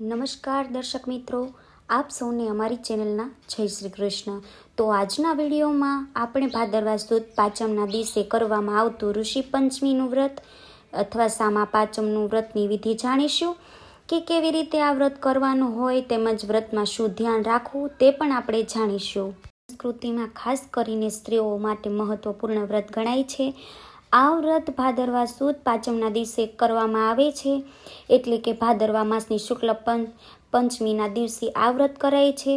નમસ્કાર દર્શક મિત્રો, આપ સૌને અમારી ચેનલના જય શ્રી કૃષ્ણ. તો આજના વિડીયોમાં આપણે ભાદરવા સુદ પાંચમના દિવસે કરવામાં આવતું ઋષિ પંચમીનું વ્રત અથવા સામા પાંચમનું વ્રતની વિધિ જાણીશું કે કેવી રીતે આ વ્રત કરવાનું હોય તેમજ વ્રતમાં શું ધ્યાન રાખવું તે પણ આપણે જાણીશું. સંસ્કૃતિમાં ખાસ કરીને સ્ત્રીઓ માટે મહત્વપૂર્ણ વ્રત ગણાય છે. આ વ્રત ભાદરવા સુદ પાંચમના દિવસે કરવામાં આવે છે. એટલે કે ભાદરવા માસની શુક્લ પંચમીના દિવસે આ વ્રત કરાય છે.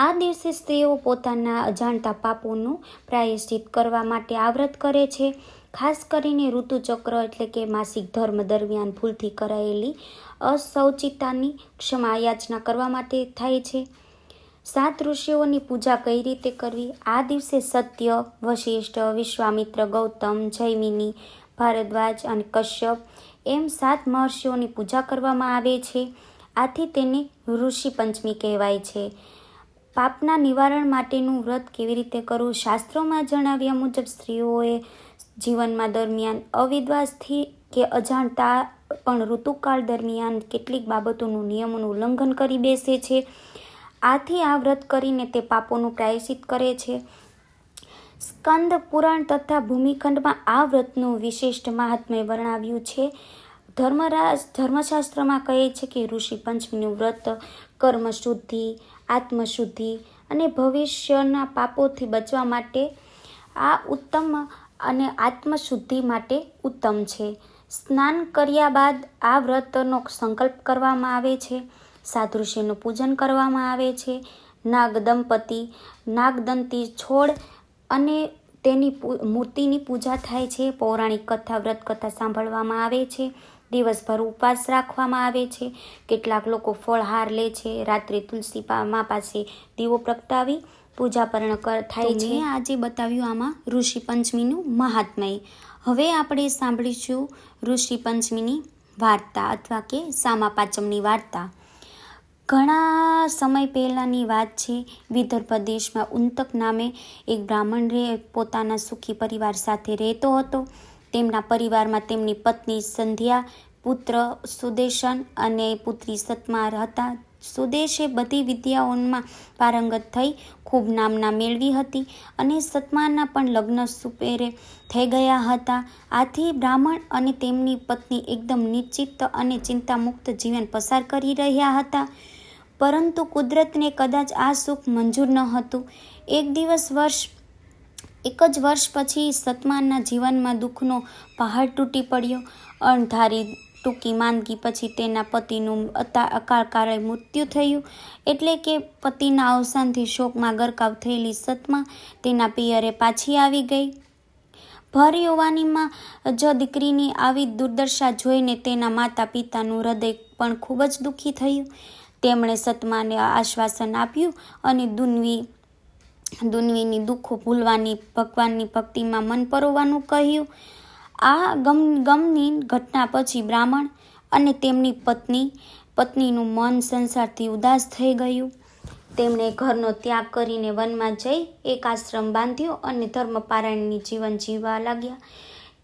આ દિવસે સ્ત્રીઓ પોતાના અજાણતા પાપોનું પ્રાયશ્ચિત કરવા માટે આ વ્રત કરે છે. ખાસ કરીને ઋતુચક્ર એટલે કે માસિક ધર્મ દરમિયાન ભૂલથી કરાયેલી અસૌચિતાની ક્ષમા યાચના કરવા માટે થાય છે. સાત ઋષિઓની પૂજા કઈ રીતે કરવી? આ દિવસે સત્ય, વશિષ્ઠ, વિશ્વામિત્ર, ગૌતમ, જૈમિની, ભારદ્વાજ અને કશ્યપ એમ સાત મહર્ષિઓની પૂજા કરવામાં આવે છે. આથી તેને ઋષિ પંચમી કહેવાય છે. પાપના નિવારણ માટેનું વ્રત કેવી રીતે કરવું? શાસ્ત્રોમાં જણાવ્યા મુજબ સ્ત્રીઓએ જીવનમાં દરમિયાન અવિદ્વાસથી કે અજાણતા પણ ઋતુકાળ દરમિયાન કેટલીક બાબતોનું નિયમોનું ઉલ્લંઘન કરી બેસે છે. આથી આ વ્રત કરીને તે પાપોનું પ્રાયશ્ચિત કરે છે. સ્કંદ પુરાણ તથા ભૂમિખંડમાં આ વ્રતનું વિશિષ્ટ મહાત્મ્ય વર્ણવ્યું છે. ધર્મરાજ ધર્મશાસ્ત્રમાં કહે છે કે ઋષિ પંચમીનું વ્રત કર્મ શુદ્ધિ આત્મશુદ્ધિ અને ભવિષ્યના પાપોથી બચવા માટે આ ઉત્તમ અને આત્મશુદ્ધિ માટે ઉત્તમ છે. સ્નાન કર્યા બાદ આ વ્રતનો સંકલ્પ કરવામાં આવે છે. સાદૃશ્યનું પૂજન કરવામાં આવે છે. નાગ દંપતિ નાગદંતી છોડ અને તેની મૂર્તિની પૂજા થાય છે. પૌરાણિક કથા વ્રત કથા સાંભળવામાં આવે છે. દિવસભર ઉપવાસ રાખવામાં આવે છે. કેટલાક લોકો ફળહાર લે છે. રાત્રે તુલસી મા પાસે દીવો પ્રગટાવી પૂજા પર્ણ થાય છે. આજે બતાવ્યું આમાં ઋષિ પંચમીનું મહાત્મય. હવે આપણે સાંભળીશું ઋષિ પંચમીની વાર્તા અથવા કે સામા પાંચમની વાર્તા. ઘણા સમય પહેલાંની વાત છે, વિદર્ભ દેશમાં ઉંતક નામે એક બ્રાહ્મણ રે પોતાના સુખી પરિવાર સાથે રહેતો હતો. તેમના પરિવારમાં તેમની પત્ની સંધ્યા, પુત્ર સુદેશન અને પુત્રી સતમાર હતા સુદેશે બધી વિદ્યાઓમાં પારંગત થઈ ખૂબ નામના મેળવી હતી અને સતમારના પણ લગ્ન સુપેરે થઈ ગયા હતા. આથી બ્રાહ્મણ અને તેમની પત્ની એકદમ નિશ્ચિત અને ચિંતામુક્ત જીવન પસાર કરી રહ્યા હતા. પરંતુ કુદરતને કદાચ આ સુખ મંજૂર ન હતું. એક દિવસ વર્ષ, એક જ વર્ષ પછી સતમાનના જીવનમાં દુઃખનો પહાડ તૂટી પડ્યો. અણધારી ટૂંકી માંદગી પછી તેના પતિનું અકાળ કાળે મૃત્યુ થયું. એટલે કે પતિના અવસાનથી શોકમાં ગરકાવ થયેલી સતમા તેના પિયરે પાછી આવી ગઈ. ભર યુવાનીમાં જ દીકરીની આવી દુર્દશા જોઈને તેના માતા પિતાનું હૃદય પણ ખૂબ જ દુઃખી થયું. તેમણે સતમાને આશ્વાસન આપ્યું અને દુન્વી, દુન્વીની દુઃખો ભૂલવાની ભગવાનની ભક્તિમાં મન પરોવાનું કહ્યું. આ ગમ, ગમની ઘટના પછી બ્રાહ્મણ અને તેમની પત્ની, પત્નીનું મન સંસારથી ઉદાસ થઈ ગયું. તેમણે ઘરનો ત્યાગ કરીને વનમાં જઈ એક આશ્રમ બાંધ્યો અને ધર્મપારાયણની જીવન જીવવા લાગ્યા.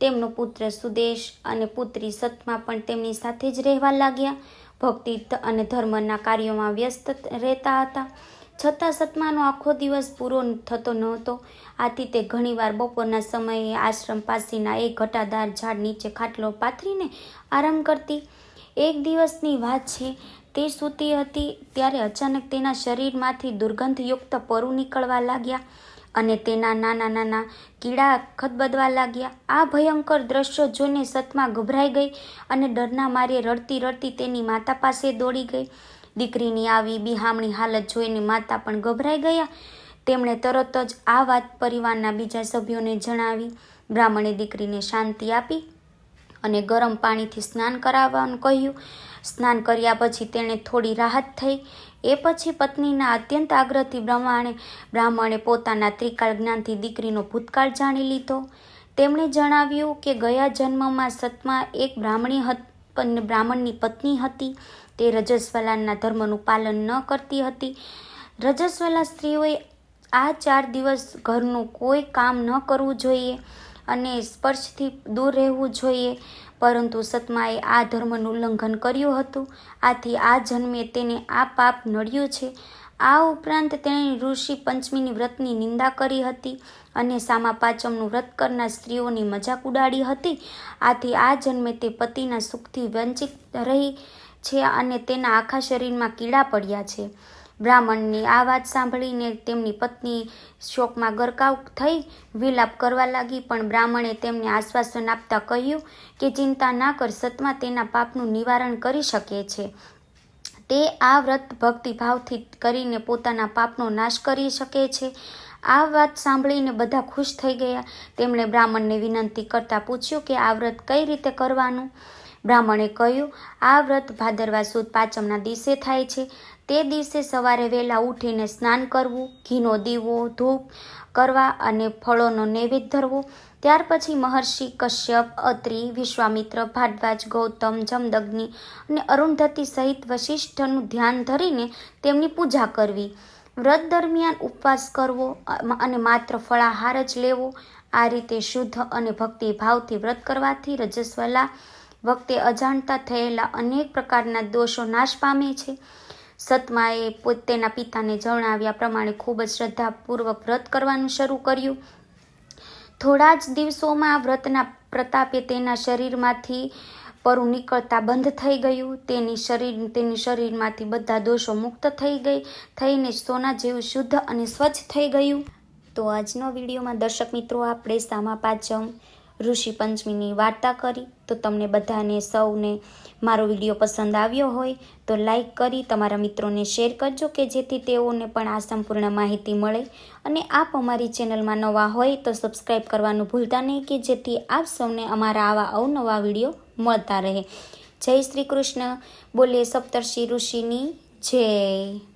તેમનો પુત્ર સુદેશ અને પુત્રી સતમા પણ તેમની સાથે જ રહેવા લાગ્યા. ભક્તિ અને ધર્મના કાર્યોમાં વ્યસ્ત રહેતા હતા. છતાં સતમાનો આખો દિવસ પૂરો થતો નહોતો. આથી તે ઘણીવાર બપોરના સમયે આશ્રમ પાસેના એક ઘટાદાર ઝાડ નીચે ખાટલો પાથરીને આરામ કરતી. એક દિવસની વાત છે, તે સૂતી હતી ત્યારે અચાનક તેના શરીરમાંથી દુર્ગંધયુક્ત પરુ નીકળવા લાગ્યા. અને તેના નાના નાના કીડા ખદબદવા લાગ્યા. આ ભયંકર દ્રશ્યો જોઈને સતમા ગભરાઈ ગઈ અને ડરના મારે રડતી રડતી તેની માતા પાસે દોડી ગઈ. દીકરીની આવી બિહામણી હાલત જોઈને માતા પણ ગભરાઈ ગયા. તેમણે તરત જ આ વાત પરિવારના બીજા સભ્યોને જણાવી. બ્રાહ્મણે દીકરીને શાંતિ આપી અને ગરમ પાણીથી સ્નાન કરાવવાનું કહ્યું. સ્નાન કર્યા પછી તેણે થોડી રાહત થઈ. એ પછી પત્નીના અત્યંત આગ્રહથી બ્રહ્માણે, બ્રાહ્મણે પોતાના ત્રિકાળ જ્ઞાનથી દીકરીનો ભૂતકાળ જાણી લીધો. તેમણે જણાવ્યું કે ગયા જન્મમાં સતમા એક બ્રાહ્મણી બ્રાહ્મણની પત્ની હતી. તે રજસ્વલાના ધર્મનું પાલન ન કરતી હતી. રજસ્વલા સ્ત્રીઓએ આ ચાર દિવસ ઘરનું કોઈ કામ ન કરવું જોઈએ. અને સ્પર્શથી દૂર રહેવું જોઈએ. પરંતુ સતમાએ આ ધર્મનું ઉલ્લંઘન કર્યું હતું. આથી આ જન્મે તેને આ પાપ નડ્યું છે. આ ઉપરાંત તેણે ઋષિ પંચમીની વ્રતની નિંદા કરી હતી અને સામા પાંચમનું વ્રત કરનાર સ્ત્રીઓની મજાક ઉડાડી હતી. આથી આ જન્મે તે પતિના સુખથી વંચિત રહી છે અને તેના આખા શરીરમાં કીડા પડ્યા છે. બ્રાહ્મણની આ વાત સાંભળીને તેમની પત્ની શોકમાં ગરકાવ થઈ વિલાપ કરવા લાગી, પણ બ્રાહ્મણે તેમને આશ્વાસન આપતા કહ્યું કે ચિંતા ના કર, સતમાં તેના પાપનું નિવારણ કરી શકે છે. તે આ વ્રત ભક્તિભાવથી કરીને પોતાના પાપનો નાશ કરી શકે છે. આ વાત સાંભળીને બધા ખુશ થઈ ગયા. તેમણે બ્રાહ્મણને વિનંતી કરતાં પૂછ્યું કે આ વ્રત કઈ રીતે કરવાનું? બ્રાહ્મણે કહ્યું, આ વ્રત ભાદરવા સુદ પાંચમના દિવસે થાય છે. તે દિવસે સવારે વહેલા ઉઠીને સ્નાન કરવું, ઘીનો દીવો, ધૂપ કરવા અને ફળોનો નૈવેદ્ય ધરવો. ત્યાર પછી મહર્ષિ કશ્યપ, અત્રિ, વિશ્વામિત્ર ભારદ્વાજ ગૌતમ, જમદગ્નિ અને અરુંધતી સહિત વશિષ્ઠનું ધ્યાન ધરીને તેમની પૂજા કરવી. વ્રત દરમિયાન ઉપવાસ કરવો અને માત્ર ફળાહાર જ લેવો. આ રીતે શુદ્ધ અને ભક્તિભાવથી વ્રત કરવાથી રજસ્વલા વખતે અજાણતા થયેલા અનેક પ્રકારના દોષો નાશ પામે છે. સતમાએ પોતેના પિતાને જણાવ્યા પ્રમાણે ખૂબ જ શ્રદ્ધાપૂર્વક વ્રત કરવાનું શરૂ કર્યું. થોડા જ દિવસોમાં વ્રતના પ્રતાપે તેના શરીરમાંથી પરું નીકળતા બંધ થઈ ગયું. તેની શરીર, તેની શરીરમાંથી બધા દોષો મુક્ત થઈ ગઈ, થઈને સોના જેવું શુદ્ધ અને સ્વચ્છ થઈ ગયું. તો આજનો વિડીયોમાં દર્શક મિત્રો, આપણે સામા પાંચમ ઋષિ પંચમીની વાર્તા કરી. તો તમને બધાને સૌને મારો વીડિયો પસંદ આવ્યો હોય તો લાઈક કરી તમારા મિત્રોને શેર કરજો કે જેથી તેઓને પણ આ સંપૂર્ણ માહિતી મળે. અને આપ અમારી ચેનલમાં નવા હોય તો સબસ્ક્રાઈબ કરવાનું ભૂલતા નહીં કે જેથી આપ સૌને અમારા આવા અવનવા વીડિયો મળતા રહે. જય શ્રી કૃષ્ણ. બોલે સપ્તર્ષિ ઋષિની જય.